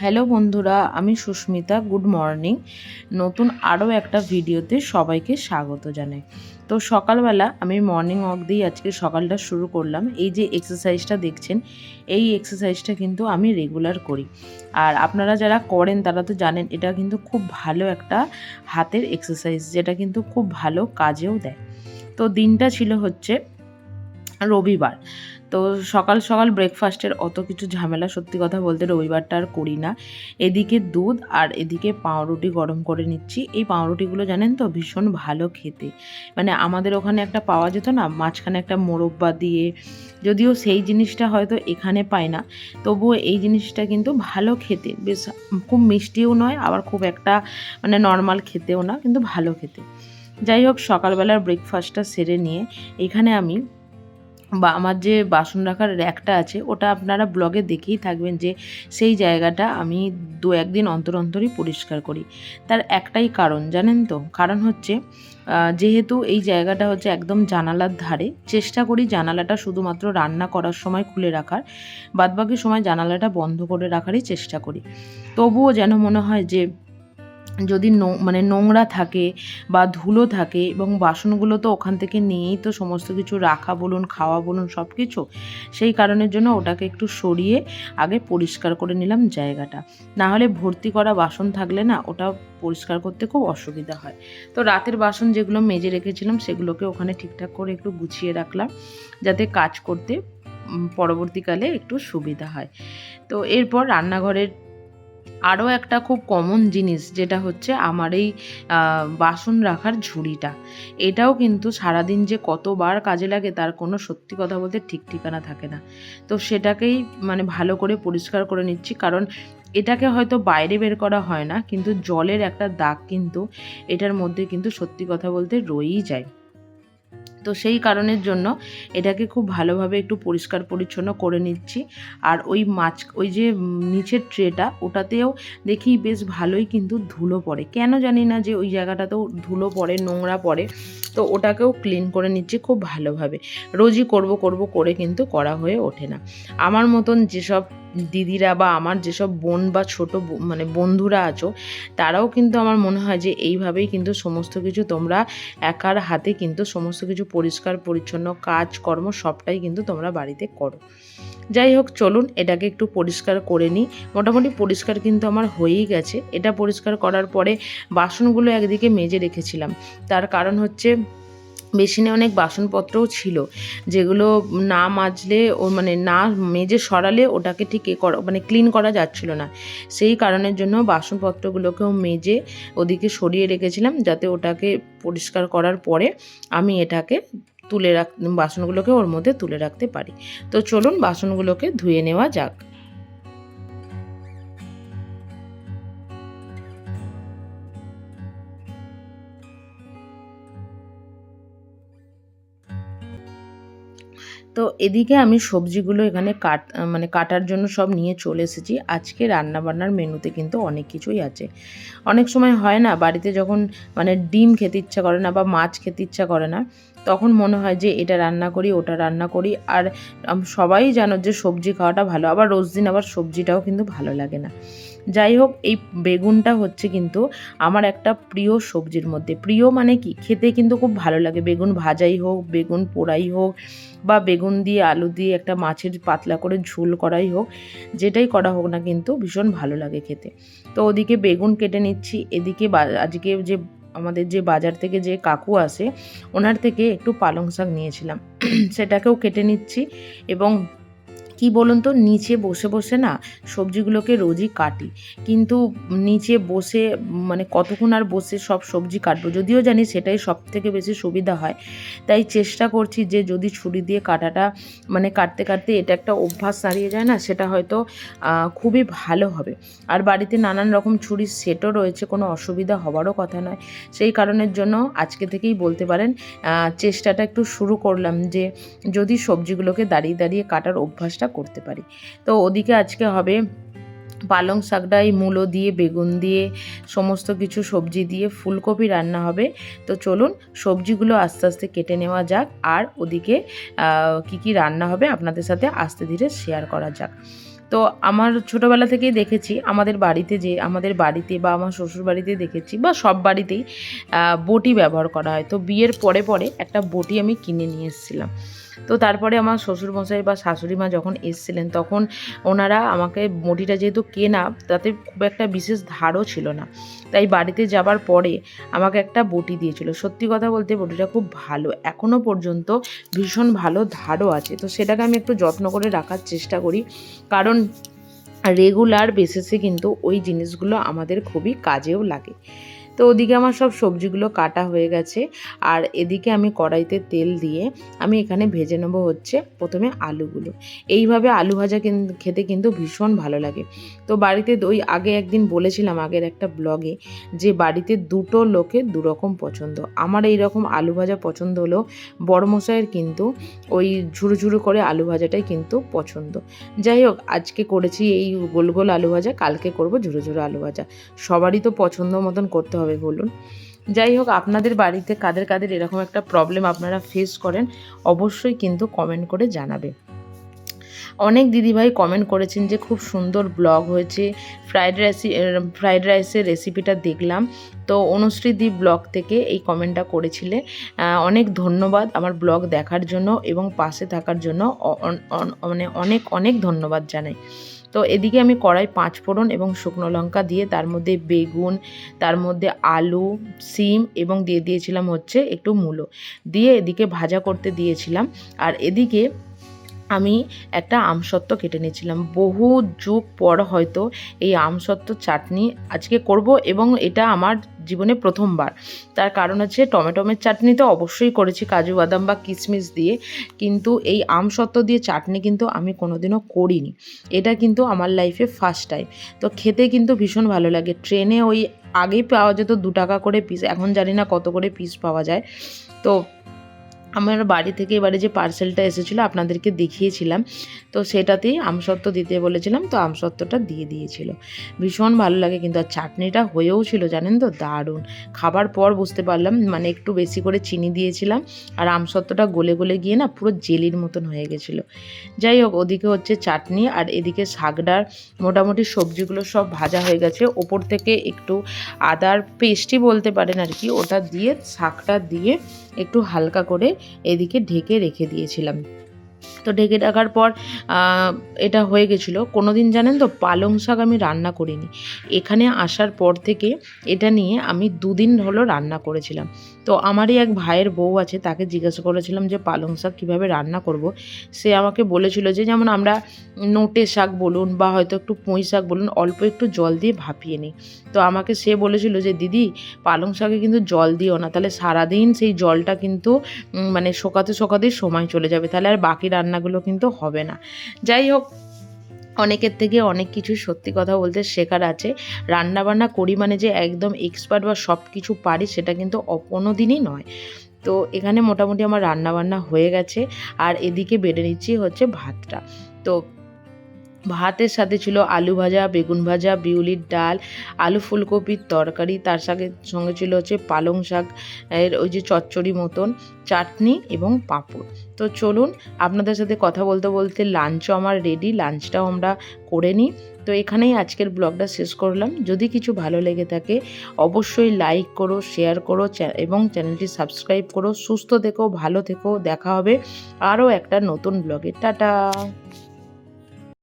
Hello বন্ধুরা, আমি Susmita, good morning. নতুন আরও একটা ভিডিওতে সবাইকে স্বাগত জানাই। তো সকালবেলা আমি মর্নিং ওয়াক দিয়ে আজকে সকালটা শুরু করলাম। এই যে এক্সারসাইজটা দেখছেন, এই এক্সারসাইজটা কিন্তু আমি রেগুলার করি। আর আপনারা যারা করেন, তারা তো জানেন, এটা কিন্তু খুব ভালো একটা হাতের এক্সারসাইজ যেটা কিন্তু খুব ভালো কাজেও দেয়। তো দিনটা ছিল হচ্ছে রবিবার। তো সকাল সকাল ব্রেকফাস্টের অত কিছু ঝামেলা, সত্যি কথা বলতে রবিবারটা আর করি না। এদিকে দুধ আর এদিকে পাউরুটি গরম করে নিচ্ছি। এই পাউরুটিগুলো জানেন তো ভীষণ ভালো খেতে। মানে আমাদের ওখানে একটা পাওয়া যেত না, মাঝখানে একটা মোরব্বা দিয়ে, যদিও সেই জিনিসটা হয়তো এখানে পায় না, তবুও এই জিনিসটা কিন্তু ভালো খেতে। বেশ, খুব মিষ্টিও নয়, আবার খুব একটা মানে নর্মাল খেতেও না, কিন্তু ভালো খেতে। যাই হোক, সকালবেলার ব্রেকফাস্টটা সেরে নিয়ে এখানে আমি বা আমার যে বাসন রাখার র্যাকটা আছে, ওটা আপনারা ব্লগে দেখেই থাকবেন যে সেই জায়গাটা আমি দু একদিন অন্তর অন্তরই পরিষ্কার করি। তার একটাই কারণ, জানেন তো? কারণ হচ্ছে যেহেতু এই জায়গাটা হচ্ছে একদম জানালার ধারে, চেষ্টা করি জানালাটা শুধুমাত্র রান্না করার সময় খুলে রাখার, বাদবাকি সময় জানালাটা বন্ধ করে রাখারই চেষ্টা করি। তবুও যেন মনে হয় যে যদি নো মানে নোংরা থাকে বা ধুলো থাকে এবং বাসনগুলো তো ওখান থেকে নিয়েই তো সমস্ত কিছু রাখা বলুন, খাওয়া বলুন, সব কিছু, সেই কারণের জন্য ওটাকে একটু সরিয়ে আগে পরিষ্কার করে নিলাম জায়গাটা। না হলে ভর্তি করা বাসন থাকলে না ওটা পরিষ্কার করতে খুব অসুবিধা হয়। তো রাতের বাসন যেগুলো মেজে রেখেছিলাম সেগুলোকে ওখানে ঠিকঠাক করে একটু গুছিয়ে রাখলাম যাতে কাজ করতে পরবর্তীকালে একটু সুবিধা হয়। তো এরপর রান্নাঘরের আরও একটা খুব কমন জিনিস যেটা হচ্ছে আমার এই বাসন রাখার ঝুড়িটা। এটাও কিন্তু সারাদিন যে কতবার কাজে লাগে তার কোনো সত্যি কথা বলতে ঠিক ঠিকানা থাকে না। তো সেটাকেই মানে ভালো করে পরিষ্কার করে নিচ্ছি কারণ এটাকে হয়তো বাইরে বের করা হয় না, কিন্তু জলের একটা দাগ কিন্তু এটার মধ্যে কিন্তু সত্যি কথা বলতে রয়েই যায়। তো সেই কারণের জন্য এটাকে খুব ভালোভাবে একটু পরিষ্কার পরিচ্ছন্ন করে নিচ্ছি। আর ওই মাছ, ওই যে নিচের ট্রেটা, ওটাতেও দেখি বেশ ভালোই কিন্তু ধুলো পড়ে। কেন জানি না যে ওই জায়গাটাতেও ধুলো পড়ে, নোংরা পড়ে। তো ওটাকেও ক্লিন করে নিচ্ছি খুব ভালোভাবে। রোজই করব করব করে কিন্তু করা হয়ে ওঠে না। আমার মতন যেসব দিদিরা বা আমার যেসব বোন বা ছোট মানে বন্ধুরা আছো, তারাও কিন্তু আমার মনে হয় যে এইভাবেই কিন্তু সমস্ত কিছু তোমরা একার হাতে কিন্তু সমস্ত কিছু পরিষ্কার, পরিচ্ছন্ন কাজকর্ম সবটাই কিন্তু তোমরা বাড়িতে করো। যাই হোক, চলুন এটাকে একটু পরিষ্কার করে নিই। মোটামুটি পরিষ্কার কিন্তু আমার হয়েই গেছে। এটা পরিষ্কার করার পরে বাসনগুলো একদিকে মেজে রেখেছিলাম। তার কারণ হচ্ছে বেসিনে অনেক বাসনপত্রও ছিল, যেগুলো না মাজলে ও মানে না মেজে সরালে ওটাকে ঠিক এ করা মানে ক্লিন করা যাচ্ছিল না। সেই কারণের জন্য বাসনপত্রগুলোকেও মেজে ওদিকে সরিয়ে রেখেছিলাম, যাতে ওটাকে পরিষ্কার করার পরে আমি এটাকে তুলে রাখ, বাসনগুলোকে ওর মধ্যে তুলে রাখতে পারি। তো চলুন বাসনগুলোকে ধুয়ে নেওয়া যাক। তো এদিকে আমি সবজিগুলো এখানে কাট মানে কাটার জন্য সব নিয়ে চলে এসেছি। আজকে রান্নাবান্নার মেনুতে কিন্তু অনেক কিছুই আছে। অনেক সময় হয় না, বাড়িতে যখন মানে ডিম খেতে ইচ্ছা করে না বা মাছ খেতে ইচ্ছা করে না, তখন মনে হয় যে এটা রান্না করি, ওটা রান্না করি। আর সবাই জানো যে সবজি খাওয়াটা ভালো, আবার রোজ দিন আবার সবজিটাও কিন্তু ভালো লাগে না। যাই হোক এই বেগুনটা হচ্ছে কিন্তু আমার একটা প্রিয় সবজির মধ্যে। প্রিয় মানে কি? খেতে কিন্তু খুব ভালো লাগে। বেগুন ভাজাই হোক, বেগুন পোড়াই হোক, বা বেগুন দিয়ে আলু দিয়ে একটা মাছের পাতলা করে ঝোল করাই হোক, যেটাই করা হোক না কিন্তু ভীষণ ভালো লাগে খেতে। তো ওদিকে বেগুন কেটে নিচ্ছি। এদিকে আজকে যে আমাদের যে বাজার থেকে যে কাকু আসে, ওনার থেকে একটু পালং শাক নিয়েছিলাম। সেটাকেও কেটে নিচ্ছি এবং কি বলুন তো, নিচে বসে বসে না সবজিগুলোকে রোজই কাটি। কিন্তু নিচে বসে মানে কতক্ষণ আর বসে সব সবজি কাটবো? যদিও জানি সেটাই সব থেকে বেশি সুবিধা হয়। তাই চেষ্টা করছি যে যদি ছুরি দিয়ে কাটাটা মানে কাটতে কাটতে এটা একটা অভ্যাস দাঁড়িয়ে যায় না, সেটা হয়তো খুবই ভালো হবে। আর বাড়িতে নানান রকম ছুরির সেটও রয়েছে, কোনো অসুবিধা হওয়ারও কথা নয়। সেই কারণের জন্য আজকে থেকেই বলতে পারেন চেষ্টাটা একটু শুরু করলাম যে যদি সবজিগুলোকে দাঁড়িয়ে দাঁড়িয়ে কাটার অভ্যাসটা চেষ্টা করতে পারি। তো ওদিকে আজকে হবে পালং শাকটা এই মূলো দিয়ে, বেগুন দিয়ে, সমস্ত কিছু সবজি দিয়ে, ফুলকপি রান্না হবে। তো চলুন সবজিগুলো আস্তে আস্তে কেটে নেওয়া যাক আর ওদিকে কি কি রান্না হবে আপনাদের সাথে আস্তে ধীরে শেয়ার করা যাক। তো আমার ছোটোবেলা থেকেই দেখেছি, আমাদের বাড়িতে যে, আমাদের বাড়িতে বা আমার শ্বশুর বাড়িতে দেখেছি বা সব বাড়িতেই বটি ব্যবহার করা হয়। তো বিয়ের পরে পরে একটা বটি আমি কিনে নিয়ে এসেছিলাম। তো তারপরে আমার শ্বশুরমশাই বা শাশুড়ি মা যখন এসেছিলেন, তখন ওনারা আমাকে বটিটা যেহেতু কেনা, তাতে খুব একটা বিশেষ ধারও ছিল না। তাই বাড়িতে যাবার পরে আমাকে একটা বটি দিয়েছিল। সত্যি কথা বলতে বটিটা খুব ভালো এখনও পর্যন্ত ভীষণ ভালো ধারও আছে। তো সেটাকে আমি একটু যত্ন করে রাখার চেষ্টা করি, কারণ রেগুলার বেসিসে কিন্তু ওই জিনিসগুলো আমাদের খুবই কাজেও লাগে। তো ওদিকে আমার সব সবজিগুলো কাটা হয়ে গেছে। আর এদিকে আমি কড়াইতে তেল দিয়ে আমি এখানে ভেজে নেব হচ্ছে প্রথমে আলুগুলো। এইভাবে আলু ভাজা খেতে কিন্তু ভীষণ ভালো লাগে। তো বাড়িতে ওই আগে একদিন বলেছিলাম আগের একটা ব্লগে যে বাড়িতে দুটো লোকে দুরকম পছন্দ। আমার এই রকম আলু ভাজা পছন্দ হলেও বড়মশাইয়ের কিন্তু ওই ঝুরু ঝুরু করে আলু ভাজাটাই কিন্তু পছন্দ। যাই হোক, আজকে করেছি এই গোল গোল আলু ভাজা, কালকে করব ঝুরো ঝুরো আলু ভাজা। সবারই তো পছন্দ মতন করতে হবে। বলুন। যাই হোক, আপনাদের বাড়িতে কাদের কাদের এরকম একটা প্রবলেম আপনারা ফেস করেন, অবশ্যই কিন্তু কমেন্ট করে জানাবে। অনেক দিদিভাই কমেন্ট করেছেন যে খুব সুন্দর ব্লগ হয়েছে। ফ্রাইড রাইস ফ্রাইড রাইসের রেসিপিটা দেখলাম। তো অনুশ্রীদি ব্লগ থেকে এই কমেন্টটা করেছিলে অনেক ধন্যবাদ আমার ব্লগ দেখার জন্য এবং পাশে থাকার জন্য। মানে অনেক অনেক ধন্যবাদ জানাই। তো এদিকে আমি কড়াই পাঁচ ফোড়ন এবং শুকনো লঙ্কা দিয়ে তার মধ্যে বেগুন, তার মধ্যে আলু, সিম এবং দিয়ে দিয়েছিলাম হচ্ছে একটু মূলো। দিয়ে এদিকে ভাজা করতে দিয়েছিলাম। আর এদিকে আমি একটা আমসত্ত্ব কেটে নিয়েছিলাম। বহু যুগ পর হয়তো এই আমসত্ত্ব চাটনি আজকে করব এবং এটা আমার জীবনে প্রথমবার। তার কারণ হচ্ছে টমেটোমের চাটনি তো অবশ্যই করেছি, কাজু বাদাম বা কিশমিশ দিয়ে। কিন্তু এই আমসত্ত্ব দিয়ে চাটনি কিন্তু আমি কোনোদিনও করিনি। এটা কিন্তু আমার লাইফে ফার্স্ট টাইম তো খেতে কিন্তু ভীষণ ভালো লাগে। ট্রেনে ওই আগেই পাওয়া যেত দু টাকা করে পিস এখন জানি না কত করে পিস পাওয়া যায়। তো আমার বাড়ি থেকে এবারে যে পার্সেলটা এসেছিল আপনাদেরকে দেখিয়েছিলাম, তো সেটাতেই আমসত্ত্ব দিতে বলেছিলাম, তো আমসত্ত্বটা দিয়ে দিয়েছিল। ভীষণ ভালো লাগে কিন্তু, আর চাটনিটা হয়েও ছিল, জানেন তো? দারুণ। খাবার পর বুঝতে পারলাম মানে একটু বেশি করে চিনি দিয়েছিলাম, আর আমসত্ত্বটা গলে গলে গিয়ে না পুরো জেলির মতন হয়ে গেছিল। যাই হোক, ওদিকে হচ্ছে চাটনি, আর এদিকে শাকডার মোটামুটি সবজিগুলো সব ভাজা হয়ে গেছে। ওপর থেকে একটু আদার পেস্টই বলতে পারেন আর কি, ওটা দিয়ে শাকটা দিয়ে একটু হালকা করে এদিকে ঢেকে রেখে দিয়েছিলাম। তো ঢেকে রাখার পর এটা হয়ে গেছিল। কোনো দিন জানেন তো, পালং শাক আমি রান্না করিনি। এখানে আসার পর থেকে এটা নিয়ে আমি দুদিন হলো রান্না করেছিলাম। তো আমারই এক ভাইয়ের বউ আছে, তাকে জিজ্ঞাসা করেছিলাম যে, পালং শাক কীভাবে রান্না করব? সে আমাকে বলেছিল যে, যেমন আমরা নোটে শাক বলুন বা হয়তো একটু পুঁই শাক বলুন, অল্প একটু জল দিয়ে ভাপিয়ে নিই। তো আমাকে সে বলেছিল যে, দিদি, পালং শাকে কিন্তু জল দিও না, তাহলে সারাদিন সেই জলটা কিন্তু মানে শোকাতে শোকাতেই সময় চলে যাবে, তাহলে আর বাকি রান্নাগুলো কিন্তু হবে না। যাই হোক অনেকের থেকে অনেক কিছু সত্যি কথা বলতে শেখার আছে। রান্নাবান্না করি মানে যে একদম এক্সপার্ট বা সব কিছু পারি সেটা কিন্তু কোনো দিনই নয়। তো এখানে মোটামুটি আমার রান্নাবান্না হয়ে গেছে। আর এদিকে বেড়ে নিচ্ছি হচ্ছে ভাতটা। তো ভাতের সাথে ছিল আলু ভাজা, বেগুন ভাজা, বিউলির ডাল, আলু ফুলকপির তরকারি, তার সাথে সঙ্গে ছিল হচ্ছে পালং শাক, এর ওই যে চচ্চড়ি মতন, চাটনি এবং পাঁপড়। তো চলুন আপনাদের সাথে কথা বলতে বলতে লাঞ্চও আমার রেডি লাঞ্চটাও আমরা করে নিই। তো এখানেই আজকের ব্লগটা শেষ করলাম। যদি কিছু ভালো লেগে থাকে, অবশ্যই লাইক করো শেয়ার করো এবং চ্যানেলটি সাবস্ক্রাইব করো। সুস্থ থেকো, ভালো থেকো, দেখা হবে আরও একটা নতুন ব্লগে টাটা!